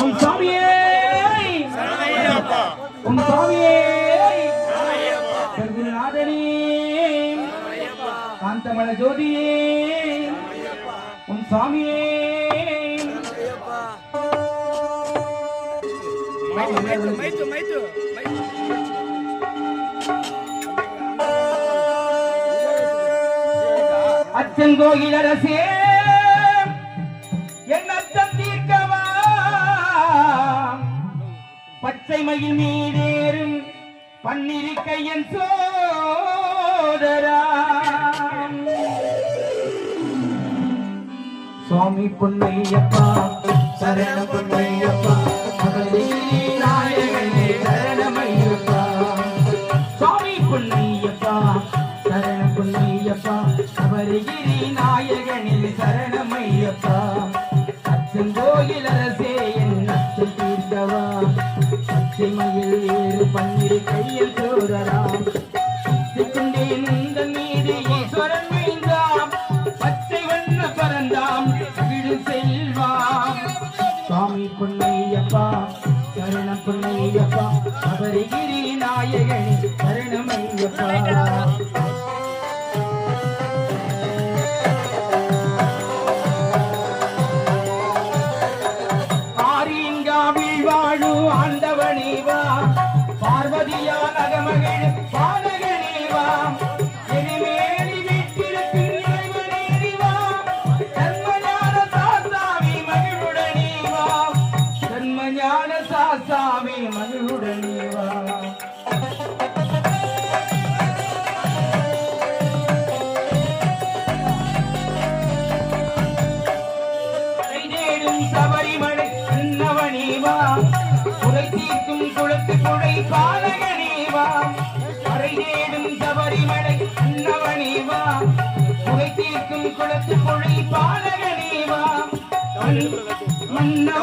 உன் சாமியே! உன் சாமியே! குருநாதனே காந்தமல ஜோதியே! உன் சாமியே! மைத்து மைத்து அச்சங்கோயில் அரசே என் பச்சை மயில் மீதேறும் பன்னிருக்கையன் சோதரா. சுவாமி பொன்னையப்பா சரண பொன்னையப்பா மகளே நாயகனே சரணமையப்பா சுவாமி பொன்னையப்பா சரண பொன்னையப்பா அவரிகிரி நாயகனில் சரணமையப்பா அச்சங்கோயில் அரசே மயில் ஏறு பன்னிரு கையில் சோதரா கொண்டேன் உந்தன் மீது ஈஸ்வரன் மீண்டாம் பச்சை வண்ண செல்வாம். சுவாமி பொன்னையப்பா சரணம் பொன்னையப்பா அவரிகிரி நாயகனே கருணமையப்பா சாசாவி சபரிமலை அன்னவனேவா குறை தீர்க்கும் குளத்து குடை பாலகனேவா அறை தேடும் சபரிமலை அன்னவனேவா குறை தீர்க்கும் குளத்து பாலகனேவா மன்னவ